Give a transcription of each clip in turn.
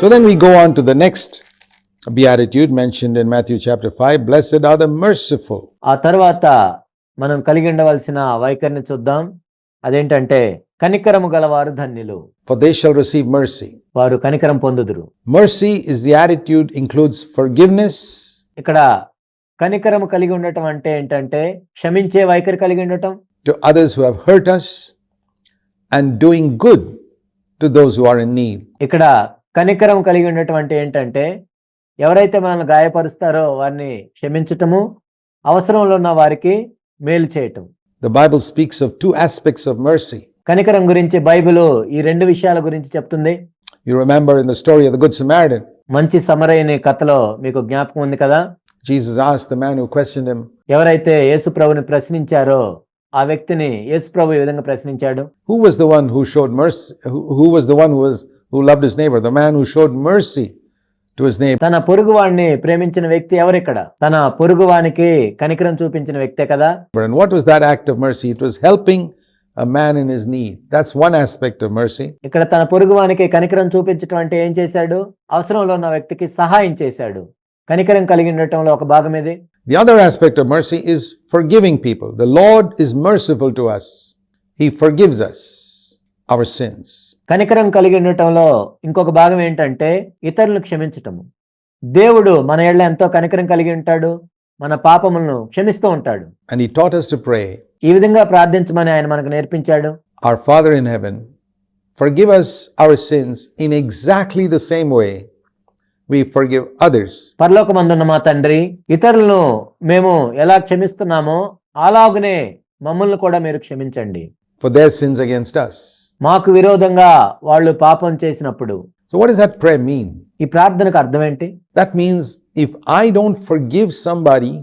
So then we go on to the next beatitude mentioned in Matthew chapter 5 Blessed are the merciful. ఆ తర్వాత మనం కలిగి ఉండవలసిన వైఖరిని చూద్దాం అదేంటంటే కనికరము గలవారు ధన్యులు for they shall receive mercy. వారు కనికరం పొందుదురు Mercy is the attitude includes forgiveness, ఇక్కడ కనికరము కలిగి ఉండటం అంటే ఏంటంటే క్షమించే వైఖరి కలిగి ఉండటం to others who have hurt us and doing good to those who are in need. ఇక్కడ కనికరం కలిగి ఉన్నటువంటి ఏంటంటే ఎవరైతే మనల్ని గాయపరుస్తారో వారిని క్షమించటము అవసరంలో ఉన్న వారికి మేలు చేయటం. The Bible speaks of two aspects of mercy కనికరం గురించి బైబిల్ ఈ రెండు విషయాల గురించి చెప్తుంది. You remember in the story of the good Samaritan మంచి సమరయని కథలో మీకు జ్ఞాపకం ఉంది కదా? Jesus ask the man who questioned him ఎవరైతే యేసుప్రభుని ప్రశ్నించారో ఆ వ్యక్తిని యేసుప్రభు ఈ విధంగా ప్రశ్నించాడు? Who was the one who showed mercy who was the one who was who loved his neighbor? The man who showed mercy to his neighbor. తన పొరుగు వాడిని ప్రేమించిన వ్యక్తి ఎవరిక్కడ తన పొరుగు వానికి కనికరం చూపించిన వ్యక్తే కదా And what was that act of mercy? It was helping a man in his need. That's one aspect of mercy. ఇక్కడ తన పొరుగు వానికి కనికరం చూపించటం అంటే ఏం చేశాడు అవసరంలో ఉన్న వ్యక్తికి సహాయం చేశాడు కనికరం కలిగి ఉండటంలో ఒక భాగం ఇది The other aspect of mercy is forgiving people. The Lord is merciful to us, He forgives us our sins. కనికరం కలిగి ఉండటంలో ఇంకొక భాగం ఏంటంటే ఇతరులను క్షమించటము దేవుడు మన ఏళ్ళ ఎంతో కనికరం కలిగి ఉంటాడు మన పాపములను క్షమిస్తూ ఉంటాడు And He taught us to pray, ఈ విధంగా ప్రార్థించమని ఆయన మనకు నేర్పించాడు Our Father in heaven, forgive us our sins in exactly the same way we forgive others. పరలోకమందున్న మా తండ్రి ఇతరులను మేము ఎలా క్షమిస్తున్నామో అలాగనే మమ్మల్ని కూడా మీరు క్షమించండి for their sins against us. మాకు విరోధంగా వాళ్ళు పాపం చేసినప్పుడు. So what is that prayer mean ఈ ప్రార్థనకు అర్థం ఏంటి that means if I don't forgive somebody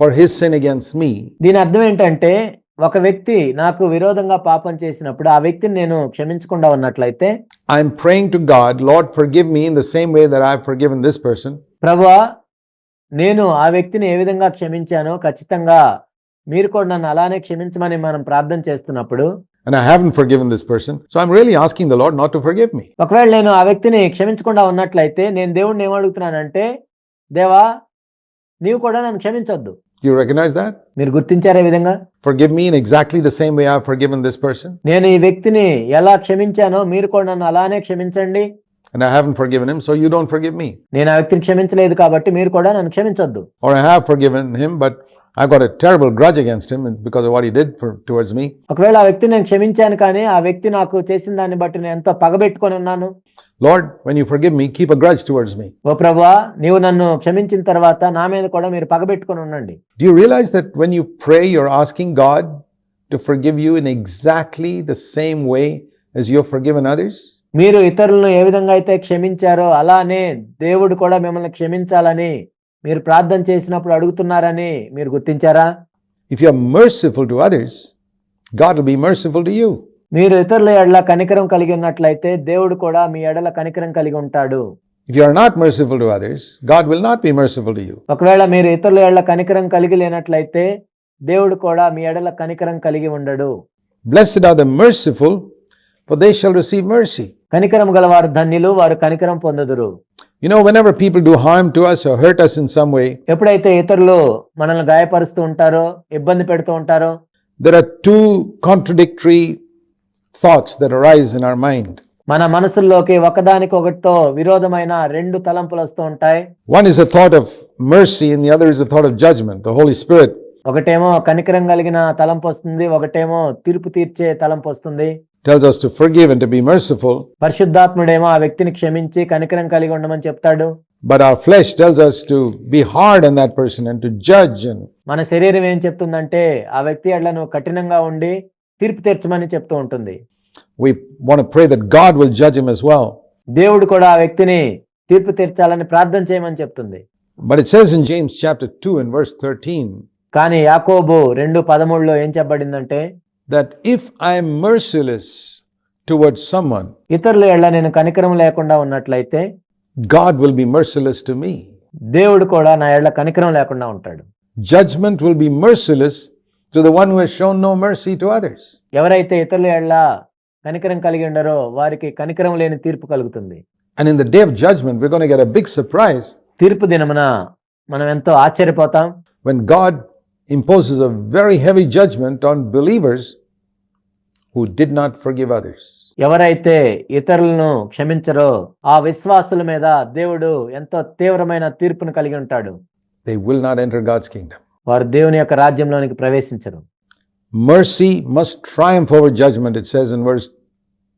for his sin against me దీని అర్థం ఏంటంటే ఒక వ్యక్తి నాకు విరోధంగా పాపం చేసినప్పుడు ఆ వ్యక్తిని నేను క్షమించకుండా ఉన్నట్లయితే I am praying to God Lord forgive me in the same way that I have forgiven this person ప్రభువా నేను ఆ వ్యక్తిని ఏ విధంగా క్షమించానో ఖచ్చితంగా మీరు కూడా నన్ను అలానే క్షమించమని మనం ప్రార్థన చేస్తున్నప్పుడు And I haven't forgiven this person. So I'm really asking the Lord not to forgive me. ఒకవేళ నేను ఆ వ్యక్తిని క్షమించకుండా ఉన్నట్లయితే నేను దేవుడిని ఏమడుగుతున్నానంటే దేవా నీవు కూడా నన్ను క్షమించొద్దు you recognize that? మీరు గుర్తించారే విధంగా Forgive me in exactly the same way I've forgiven this person. నేను ఈ వ్యక్తిని ఎలా క్షమించానో మీరు కూడా నన్ను అలానే క్షమించండి And I haven't forgiven him, so you don't forgive me. నేను ఆ వ్యక్తిని క్షమించలేదు కాబట్టి మీరు కూడా నన్ను క్షమించొద్దు Or I have forgiven him, but I got a terrible grudge against him because what he did for towards me ఒకవేళ ఆ వ్యక్తి నేను క్షమించాను కానీ ఆ వ్యక్తి నాకు చేసిన దాన్ని బట్టి నేను ఎంతో పగబెట్టుకొని ఉన్నాను. Lord when you forgive me keep a grudge towards me ఓ ప్రభువా నీవు నన్ను క్షమించిన తర్వాత నా మీద కూడా మీరు పగబెట్టుకొని ఉండండి. Do you realize that when you pray you are asking God to forgive you in exactly the same way as you forgiven others మీరు ఇతరులను ఏ విధంగా అయితే క్షమించారో అలానే దేవుడు కూడా మిమ్మల్ని క్షమించాలని మీరు ప్రార్థన చేసినప్పుడు అడుగుతున్నారని మీరు గుర్తించారా If you're merciful to others, God will be merciful to you. మీరు ఇతరుల ఎడల కనికరం కలిగి ఉన్నట్లయితే దేవుడు కూడా మీ ఎడల కనికరం కలిగి ఉంటాడు If you are not merciful to others, God will not be merciful to you. ఒకవేళ మీరు ఇతరుల ఎడల కనికరం కలిగి లేనట్లయితే దేవుడు కూడా మీ ఎడల కనికరం కలిగి ఉండడు Blessed are the merciful, for they shall receive mercy. కనికరం గల వారు ధన్యులు వారు కనికరం పొందుదురు you know whenever people do harm to us hurt us in some way ఎప్పుడైతే ఇతరులు మనల్ని గాయపరుస్తూ ఉంటారో ఇబ్బంది పెడుతూ ఉంటారో there are two contradictory thoughts there rise in our mind మన మనసుల్లోకి ఒకదానికి ఒకటితో విరోధమైన రెండు తలంపులు వస్తూ ఉంటాయి. One is a thought of mercy in other is a thought of judgement the Holy Spirit ఒకటేమో కనికరం కలిగిన తలంపు వస్తుంది ఒకటేమో తీర్పు తీర్చే తలంపు వస్తుంది. Tells us to forgive and to be merciful, పరిశుద్ధాత్ముడేమో ఆ వ్యక్తిని క్షమించి కనికరం కలిగి ఉండమని చెప్తాడు but our flesh tells us to be hard on that person and to judge. And మన శరీరం ఏం చెప్తుందంటే ఆ వ్యక్తి ఎడల నువ్వు కఠినంగా ఉండి తీర్పు తీర్చమని చెప్తూ ఉంటుంది we want to pray that God will judge him as well. దేవుడు కూడా ఆ వ్యక్తిని తీర్పు తీర్చాలని ప్రార్థన చేయమని చెప్తుంది But it says in James chapter 2 and verse 13 కానీ యాకోబు రెండు పదమూడులో ఏం చెప్పబడిందంటే that if I'm merciless towards someone ఇతరుల ఎలా నేను కనికరం లేకుండా ఉన్నట్లయితే God will be merciless to me దేవుడు కూడా నా ఎళ్ళ కనికరం లేకుండా ఉంటాడు. Judgement will be merciless to the one who has shown no mercy to others ఎవరైతే ఇతరుల ఎళ్ళ కనికరం కలిగి ఉండరో వారికి కనికరం లేని తీర్పు కలుగుతుంది. And in the day of judgement we gonna get a big surprise తీర్పు దినమున మనం ఎంతో ఆశ్చర్యపోతాం. When God imposes a very heavy judgment on believers who did not forgive others. ఎవరైతే ఇతరులను క్షమించరో ఆ విశ్వాసుల మీద దేవుడు ఎంతో తీవ్రమైన తీర్పును కలిగి ఉంటాడు. They will not enter God's kingdom వారు దేవుని యొక్క రాజ్యంలోనికి ప్రవేశించరు. Mercy must triumph over judgement it says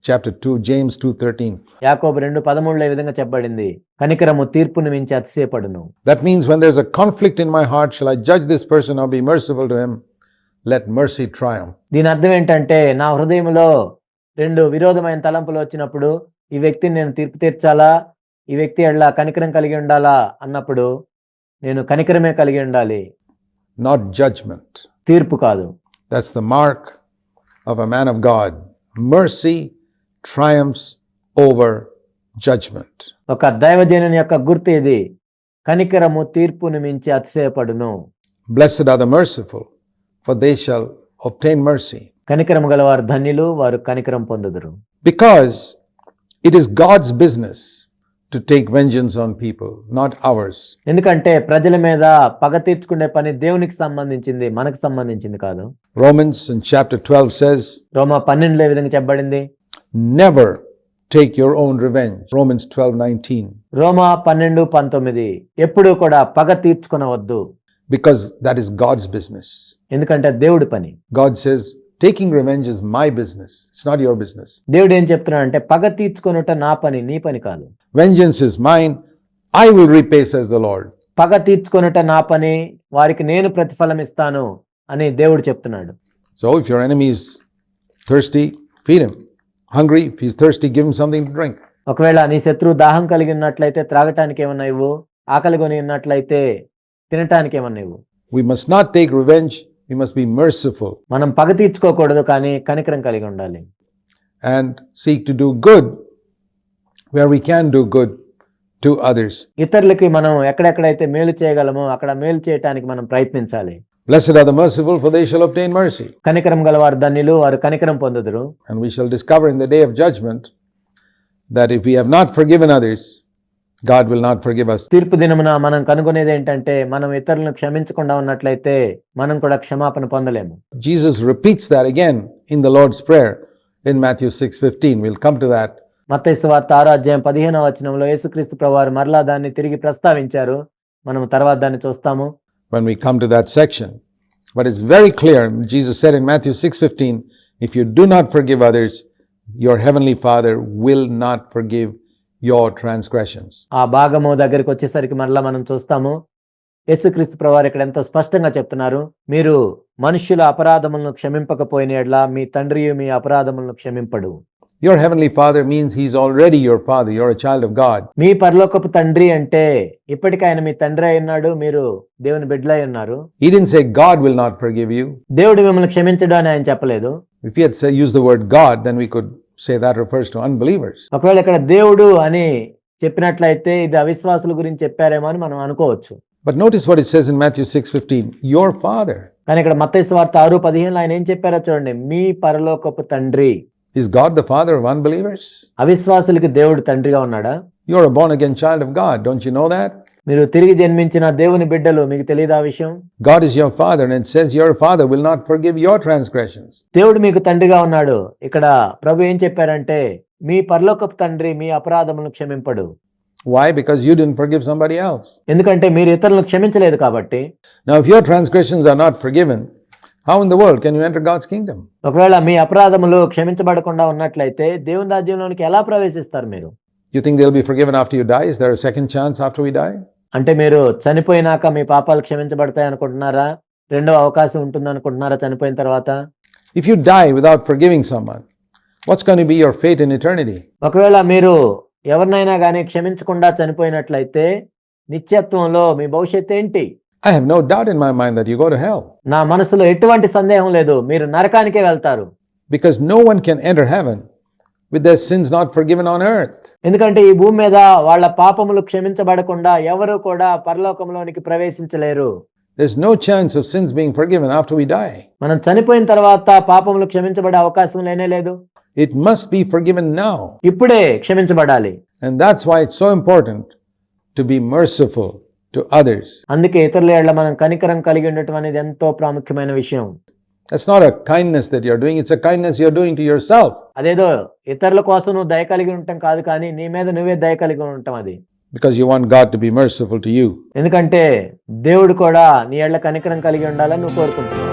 chapter 2, James 2:13. యాకోబు రెండు పదమూడులో ఈ విధంగా చెప్పబడింది కనికరము తీర్పును మించి అతిశయపడును That means when there's a conflict in my heart, shall I judge this person or be merciful to him? Let mercy triumph. దీని అర్థం ఏంటంటే నా హృదయంలో రెండు విరోధమైన తలంపులు వచ్చినప్పుడు ఈ వ్యక్తిని నేను తీర్పు తీర్చాలా ఈ వ్యక్తి ఎడ్ల కనికరం కలిగి ఉండాలా అన్నప్పుడు నేను కనికరమే కలిగి ఉండాలి not judgment. తీర్పు కాదు That's the mark of a man of God. Mercy triumphs over judgement ఒక దైవజనుని యొక్క గుర్తు ఇది. కనికరము తీర్పును మించి అతిశయపడును. Blessed are the merciful for they shall obtain mercy కనికరము గల వారు ధన్యులు వారు కనికరం పొందుదురు. Because it is God's business to take vengeance on people not ours ఎందుకంటే ప్రజల మీద పగ తీర్చుకునే పని దేవునికి సంబంధించింది మనకు సంబంధించింది కాదు. రోమన్స్ ఇన్ చాప్టర్ 12 సేస్ రోమా 12 లో ఈ విధంగా చెప్పబడింది? Never take your own revenge. Romans 12 19. రోమా పన్నెండు పంతొమ్మిది ఎప్పుడూ కూడా పగ తీర్చుకునవద్దు Because that is God's business. ఎందుకంటే దేవుడి పని God says, Taking revenge is my business. It's not your business. దేవుడు ఏం చెప్తున్నాడంటే పగ తీర్చుకొనుట నా పని నీ పని కాదు Vengeance is mine. I will repay, says the Lord. పగ తీర్చుకొనుట నా పని వారికి నేను ప్రతిఫలం ఇస్తాను అని దేవుడు చెప్తున్నాడు So if your enemy is thirsty, feed if he's thirsty, give him something to drink. ఒకవేళ నీ శత్రువు దాహం కలిగి ఉన్నట్లయితే త్రాగటానికి ఏమన్నా ఇవ్వు ఆకలి కొని ఉన్నట్లయితే తినటానికి ఏమన్నా ఇవ్వు We must not take revenge. We must be merciful మనం పగ తీర్చుకోకూడదు కానీ కనికరం కలిగి ఉండాలి and seek to do good where we can do good to others. ఇతరులకి మనం ఎక్కడెక్కడైతే మేలు చేయగలమో అక్కడ మేలు చేయటానికి మనం ప్రయత్నించాలి Blessed are the merciful, for they shall obtain mercy. కనికరం గలవారు ధన్యులు వారు కనికరం పొందుదురు And we shall discover in the day of judgment that if we have not forgiven others, God will not forgive us. తీర్పు దినమున మనం కనుగొనేది ఏంటంటే మనం ఇతరులను క్షమించకుండా ఉన్నట్లయితే మనం కూడా క్షమాపణ పొందలేము Jesus repeats that again in the Lord's Prayer in Matthew 6:15. We'll come to that. మత్తయి వార్త ఆరో అధ్యాయం పదిహేనవ వచనంలో యేసుక్రీస్తు ప్రభువారు మరలా దాన్ని తిరిగి ప్రస్తావించారు మనం తర్వాత దాన్ని చూస్తాము when we come to that section. But it's very clear. Jesus said in Matthew 6:15, if you do not forgive others, your heavenly Father will not forgive your transgressions. ఆ భాగము దగ్గరికి వచ్చేసరికి మరలా మనం చూస్తాము యేసుక్రీస్తు ప్రవారు ఇక్కడ ఎంతో స్పష్టంగా చెప్తున్నారు మీరు మనుష్యుల అపరాధములను క్షమింపకపోయిన ఎడ్లా మీ తండ్రి మీ అపరాధములను క్షమింపడు Your heavenly Father means he's already your father. You're a child of God. మీ పరలోకపు తండ్రి అంటే ఇప్పటికి ఆయన మీ తండ్రి అయి ఉన్నాడు మీరు దేవుని బిడ్డలై ఉన్నారు He didn't say God will not forgive you. దేవుడు మిమ్మల్ని క్షమించడు అని ఆయన చెప్పలేదు If he had said, used the word God, then we could say that refers to unbelievers. ఒకవేళ ఇక్కడ దేవుడు అని చెప్పినట్లయితే ఇది అవిశ్వాసుల గురించి చెప్పారేమో అని మనం అనుకోవచ్చు But notice what it says in Matthew 6:15, your father. కానీ ఇక్కడ మత్తయి వార్త ఆరు పదిహేను ఆయన ఏం చెప్పారో చూడండి మీ పరలోకపు తండ్రి is God the father of unbelievers అవిశ్వాసులకు దేవుడు తండ్రిగా ఉన్నాడా? You are born again child of God don't you know that మీరు తిరిగి జన్మించిన దేవుని బిడ్డలు మీకు తెలియదు ఆ విషయం? God is your father and says your father will not forgive your transgressions దేవుడు మీకు తండ్రిగా ఉన్నాడు. ఇక్కడ ప్రభు ఏం చెప్పారంటే మీ పరలోకపు తండ్రి మీ అపరాధములను క్షమింపడు. Why because you forgive somebody else ఎందుకంటే మీరు ఇతరులను క్షమించలేదు కాబట్టి. Now if your transgressions are not forgiven how in the world can you enter God's kingdom ఒకవేళ మీ అపరాధములు క్షమించబడకుండా ఉన్నట్లయితే దేవుని రాజ్యంలోనికి ఎలా ప్రవేశిస్తారు మీరు? You think they will be forgiven after you die is there second chance after we die అంటే మీరు చనిపోయినాక మీ పాపాలు క్షమించబడతాయి అనుకుంటున్నారా? రెండో అవకాశం ఉంటుంది అనుకుంటున్నారా చనిపోయిన తర్వాత? If you die without forgiving someone what's gonna be your fate in eternity ఒకవేళ మీరు ఎవరినైనా గానీ క్షమించకుండా చనిపోయినట్లయితే నిత్యత్వంలో మీ భవిష్యత్తు ఏంటి? I have no doubt in my mind that you go to hell నా మనసులో ఎటువంటి సందేహం లేదు మీరు నరకానికే వెళ్తారు because no one can enter heaven with their sins not forgiven on earth. ఎందుకంటే ఈ భూమి మీద వాళ్ళ పాపములు క్షమించబడకుండా ఎవరు కూడా పరలోకంలోనికి ప్రవేశించలేరు There's no chance of sins being forgiven after we die. మనం చనిపోయిన తర్వాత పాపములు క్షమించబడే అవకాశం లేనే లేదు It must be forgiven now. ఇప్పుడే క్షమించబడాలి And that's why it's so important to be merciful to others. అందుకే ఇతరుల ఏళ్ళ మనం కనికరం కలిగి ఉండటం అనేది ఎంతో ప్రాముఖ్యమైన విషయం That's not a kindness that you're doing, it's a kindness you're doing to yourself. అదేదో ఇతరుల కోసం నువ్వు దయ కలిగి ఉండటం కాదు కానీ నీ మీద నువ్వే దయ కలిగి ఉండటం అది because you want God to be merciful to you. ఎందుకంటే దేవుడు కూడా నీ ఏళ్ళ కనికరం కలిగి ఉండాలని నువ్వు కోరుకుంటున్నావు